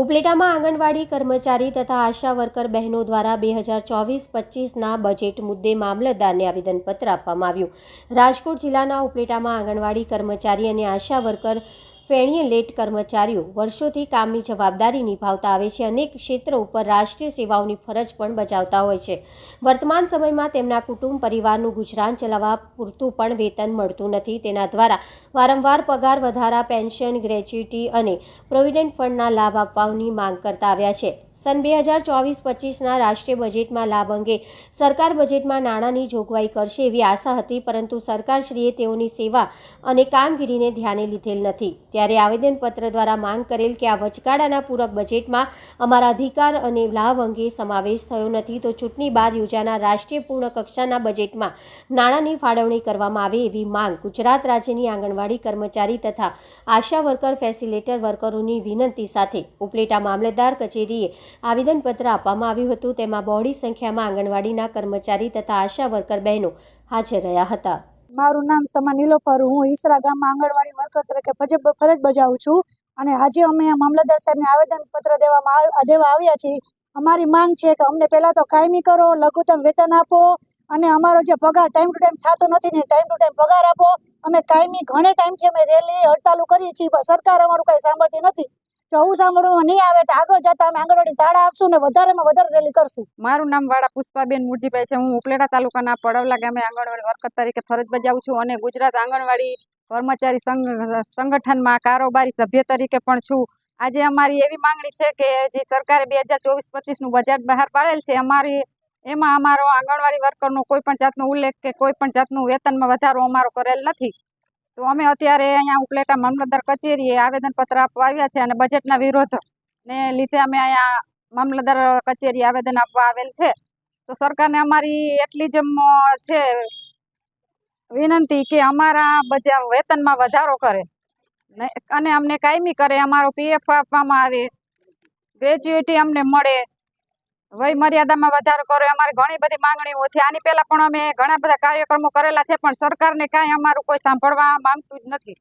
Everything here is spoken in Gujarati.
ઉપલેટામાં આંગણવાડી કર્મચારી તથા આશા વર્કર બહેનો દ્વારા બે હજાર ચોવીસ પચીસના બજેટ મુદ્દે મામલતદારને આવેદનપત્ર આપવામાં આવ્યું. રાજકોટ જિલ્લાના ઉપલેટામાં આંગણવાડી કર્મચારી અને આશા વર્કર ફેણીએ લેટ કર્મચારીઓ વર્ષોથી કામની જવાબદારી નિભાવતા આવે છે. અનેક ક્ષેત્ર ઉપર રાષ્ટ્રીય સેવાઓની ફરજ પણ બજાવતા હોય છે. વર્તમાન સમયમાં તેમના કુટુંબ પરિવારનું ગુજરાન ચલાવવા પૂરતું પણ વેતન મળતું નથી. તેના દ્વારા વારંવાર પગાર વધારા, પેન્શન, ગ્રેચ્યુટી અને પ્રોવિડન્ટ ફંડના લાભ આપવાની માંગ કરતા આવ્યા છે. સન બે હજાર ચોવીસ પચીસના રાષ્ટ્રીય બજેટમાં લાભ અંગે સરકાર બજેટમાં નાણાંની જોગવાઈ કરશે એવી આશા હતી, પરંતુ સરકારશ્રીએ તેઓની સેવા અને કામગીરીને ધ્યાને લીધેલ નથી. ત્યારે આવેદનપત્ર દ્વારા માંગ કરેલ કે આ વચગાળાના પૂરક બજેટમાં અમારા અધિકાર અને લાભ અંગે સમાવેશ થયો નથી, તો ચૂંટણી બાદ યોજાનાર રાષ્ટ્રીય પૂર્ણ કક્ષાના બજેટમાં નાણાંની ફાળવણી કરવામાં આવે એવી માંગ ગુજરાત રાજ્યની આંગણવાડી કર્મચારી તથા આશા વર્કર ફેસિલેટર વર્કરોની વિનંતી સાથે ઉપલેટા મામલતદાર કચેરીએ આવેદનપત્ર આપવામાં આવ્યું હતું. તેમાં બહોળી સંખ્યામાં આંગણવાડીના કર્મચારી તથા આશા વર્કર બહેનો હાજર રહ્યા હતા. મારું નામ સમા નીલોફર. હું ઈસરા ગામમાં આંગણવાડી વર્કર તરીકે ફરજ બજાવું છું. અને આજે અમે મામલતદાર સાહેબને આવેદનપત્ર દેવામાં દેવા આવ્યા છીએ. અમારી માંગ છે કે અમને પહેલાં તો કાયમી કરો, લઘુત્તમ વેતન આપો અને અમારો જે પગાર ટાઈમ ટુ ટાઈમ થતો નથી ને ટાઈમ ટુ ટાઈમ પગાર આપો. અમે કાયમી ઘણે ટાઈમથી અમે રેલી હડતાલો કરીએ છીએ, પણ સરકાર અમારું કાંઈ સાંભળતી નથી. આવું સાંભળવામાં નહીં આવે તો આગળ જતા અમે આંગણવાડી તાળા આપશું ને વધારેમાં વધારે રેલી કરશું. મારું નામ વાળા પુષ્પાબેન મુરજીભાઈ છે. હું ઉપલેટા તાલુકાના પડવલા ગામે આંગણવાડી વર્કર તરીકે ફરજ બજાવું છું અને ગુજરાત આંગણવાડી કર્મચારી સંગઠનમાં કારોબારી સભ્ય તરીકે પણ છું. આજે અમારી એવી માંગણી છે કે જે સરકારે બે હજાર ચોવીસ પચીસનું બજેટ બહાર પાડેલ છે, અમારી, એમાં અમારો આંગણવાડી વર્કરનો કોઈ પણ જાતનો ઉલ્લેખ કે કોઈ પણ જાતનું વેતનમાં વધારો અમારો કરેલ નથી. તો અમે અત્યારે અહીંયા ઉપલેટા મામલતદાર કચેરીએ આવેદનપત્ર આપવા આવ્યા છે અને બજેટના વિરોધ ને લીધે અમે અહીંયા મામલતદાર કચેરી આવેદન આપવા આવેલ છે. તો સરકારને અમારી એટલી જ છે વિનંતી કે અમારા બજા વેતનમાં વધારો કરે. અને અમને કાયમી કરે, અમારો પીએફ આપવામાં આવે ગ્રેજ્યુએટી અમને મળે વય મર્યાદામાં વધારો કરો અમારી ઘણી બધી માંગણીઓ છે. આની પહેલા પણ અમે ઘણા બધા કાર્યક્રમો કરેલા છે, પણ સરકારને કાંઈ અમારું કોઈ સાંભળવા માંગતું જ નથી.